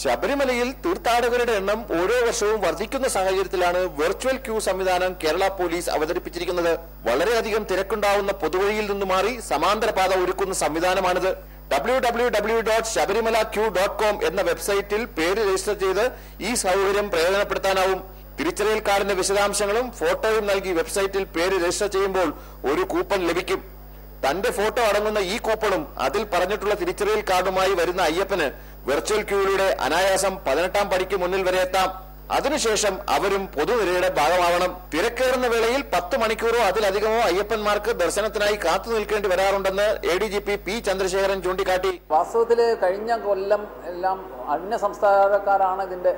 ശബരിമലയിൽ തീർത്ഥാടകരുടെ എണ്ണം ഓരോ വർഷവും വർദ്ധിക്കുന്ന സാഹചര്യത്തിലാണ് വെർച്വൽ ക്യൂ സംവിധാനം കേരള പോലീസ് അവതരിപ്പിച്ചിരിക്കുന്നത്. വളരെയധികം തിരക്കുണ്ടാവുന്ന പൊതുവഴിയിൽ നിന്ന് മാറി സമാന്തര പാത ഒരുക്കുന്ന സംവിധാനമാണിത്. W W W dot Sabarimala Q dot com എന്ന വെബ്സൈറ്റിൽ പേര് രജിസ്റ്റർ ചെയ്ത് ഈ സൗകര്യം പ്രയോജനപ്പെടുത്താനാവും. തിരിച്ചറിയൽ കാർഡിന്റെ വിശദാംശങ്ങളും ഫോട്ടോയും നൽകി വെബ്സൈറ്റിൽ പേര് രജിസ്റ്റർ ചെയ്യുമ്പോൾ ഒരു കൂപ്പൺ ലഭിക്കും. തന്റെ ഫോട്ടോ അടങ്ങുന്ന ഈ കൂപ്പണും അതിൽ പറഞ്ഞിട്ടുള്ള തിരിച്ചറിയൽ കാർഡുമായി വരുന്ന അയ്യപ്പന് വെർച്വൽ ക്യൂയിലൂടെ അനായാസം പതിനെട്ടാം പടിക്ക് മുന്നിൽ വരെ എത്താം. അതിനുശേഷം അവരും പൊതുനിരയുടെ ഭാഗമാവണം. തിരക്കേറുന്ന വേളയിൽ പത്ത് മണിക്കൂറോ അതിലധികമോ അയ്യപ്പന്മാർക്ക് ദർശനത്തിനായി കാത്തു നിൽക്കേണ്ടി വരാറുണ്ടെന്ന് A D G P P Chandrasekharan ചൂണ്ടിക്കാട്ടി. വാസ്തവത്തിൽ കഴിഞ്ഞ കൊല്ലം എല്ലാം അന്യ സംസ്ഥാനക്കാരാണ് ഇതിന്റെ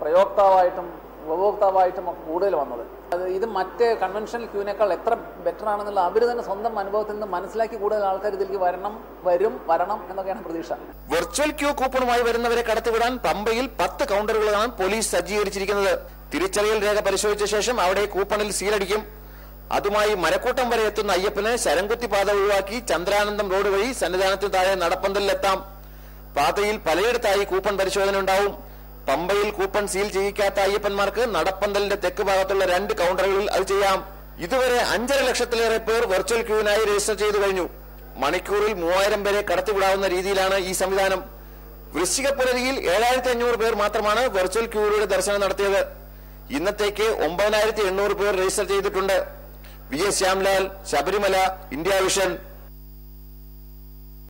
പ്രയോക്താവായിട്ടും ഉപഭോക്താവായിട്ടും ഒക്കെ കൂടുതൽ വന്നത്. അത് ഇത് മറ്റ് കൺവെൻഷണൽ ക്യൂവിനേക്കാൾ എത്ര ബെറ്റർ ആണെന്നുള്ള അവർ തന്നെ സ്വന്തം അനുഭവത്തിൽ നിന്ന് മനസ്സിലാക്കി കൂടുതൽ ആൾക്കാർ ഇതിലേക്ക് വരണം വരും വരണം എന്നൊക്കെയാണ് പ്രതീക്ഷ. വെർച്വൽ ക്യൂ കൂപ്പണുമായി വരുന്നവരെ കടത്തിവിടാൻ പമ്പയിൽ പത്ത് കൗണ്ടറുകളാണ് പോലീസ് സജ്ജീകരിച്ചിരിക്കുന്നത്. തിരിച്ചറിയൽ രേഖ പരിശോധിച്ച ശേഷം അവിടെ കൂപ്പണിൽ സീലടിക്കും അതുമായി മരക്കൂട്ടം വരെ എത്തുന്ന അയ്യപ്പനെ ശരംകുത്തി പാത ഒഴിവാക്കി ചന്ദ്രാനന്ദം റോഡ് വഴി സന്നിധാനത്തിന് താഴെ നടപ്പന്തലിലെത്താം. പാതയിൽ പലയിടത്തായി കൂപ്പൺ പരിശോധന ഉണ്ടാവും. പമ്പയിൽ കൂപ്പൺ സീൽ ചെയ്യിക്കാത്ത അയ്യപ്പന്മാർക്ക് നടപ്പന്തലിന്റെ തെക്ക് ഭാഗത്തുള്ള രണ്ട് കൗണ്ടറുകളിൽ അത് ചെയ്യാം. ഇതുവരെ അഞ്ചര ലക്ഷത്തിലേറെ പേർ വെർച്വൽ ക്യൂവിനായി രജിസ്റ്റർ ചെയ്തു കഴിഞ്ഞു. മണിക്കൂറിൽ മൂവായിരം പേരെ കടത്തിവിടാവുന്ന രീതിയിലാണ് ഈ സംവിധാനം. വൃശ്ചികപ്പുലരിയിൽ ഏഴായിരത്തി അഞ്ഞൂറ് പേർ മാത്രമാണ് വെർച്വൽ ക്യൂവിലൂടെ ദർശനം നടത്തിയത്. ഇന്നത്തേക്ക് ഒമ്പതിനായിരത്തി എണ്ണൂറ് പേർ രജിസ്റ്റർ ചെയ്തിട്ടുണ്ട്. V S Shyamlal Sabarimala India Vision.